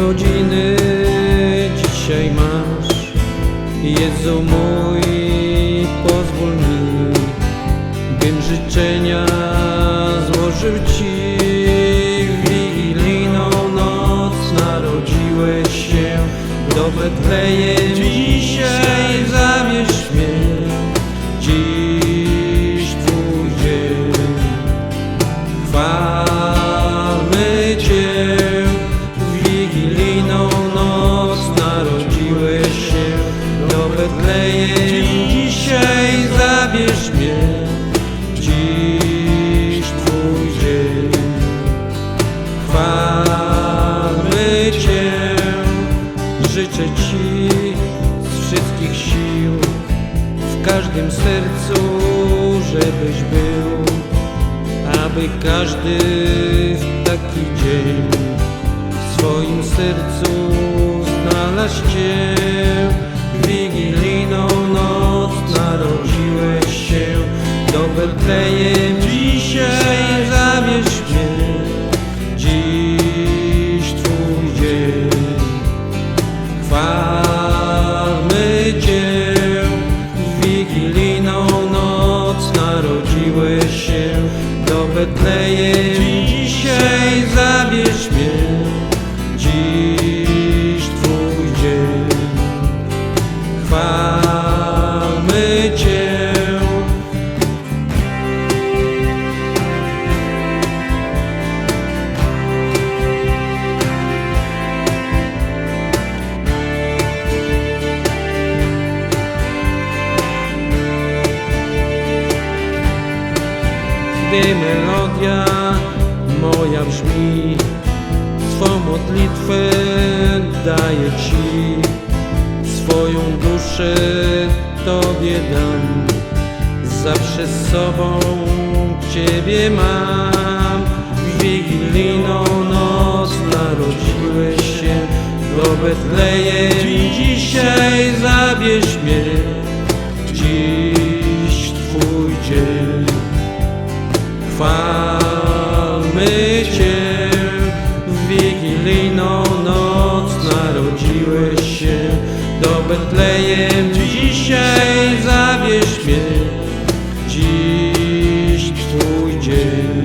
urodziny dzisiaj masz. Jezu mój, pozwól mi Bym życzenia złożył Ci. Wigilijną noc narodziłeś się do Betlejem. Życzę Ci z wszystkich sił, w każdym sercu, żebyś był aby każdy w taki dzień w swoim sercu znalazł Cię. Gdy melodia moja brzmi, swą modlitwę daję Ci, swoją duszę Tobie dam, zawsze z sobą Ciebie mam. Wigilijną noc narodziłeś się. Do Betlejem, dzisiaj zabierz mnie, dziś Chwalmy Cię, w wigilijną noc narodziłeś się do Betlejem. Dzisiaj zabierz mnie, dziś Twój dzień.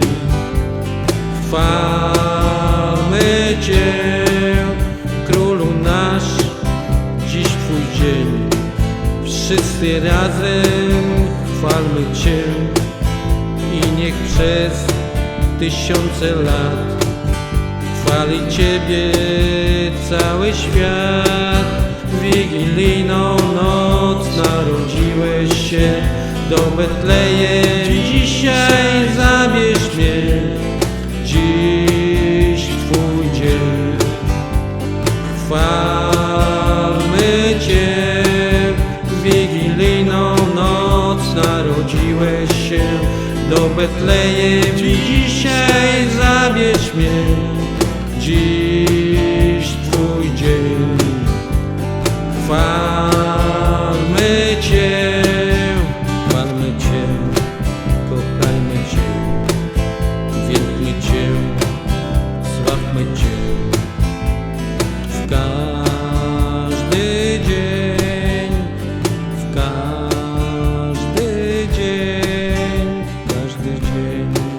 Chwalmy Cię, Królu nasz, dziś Twój dzień. Wszyscy razem chwalmy Cię niech przez tysiące lat chwali Ciebie cały świat. Wigilijną noc narodziłeś się do Betlejem. Dzisiaj zabierz mnie, dziś Twój dzień. Chwalmy Cię, Wigilijną noc narodziłeś się do Betlejem. Dzisiaj zabierz mnie, dziś Amen.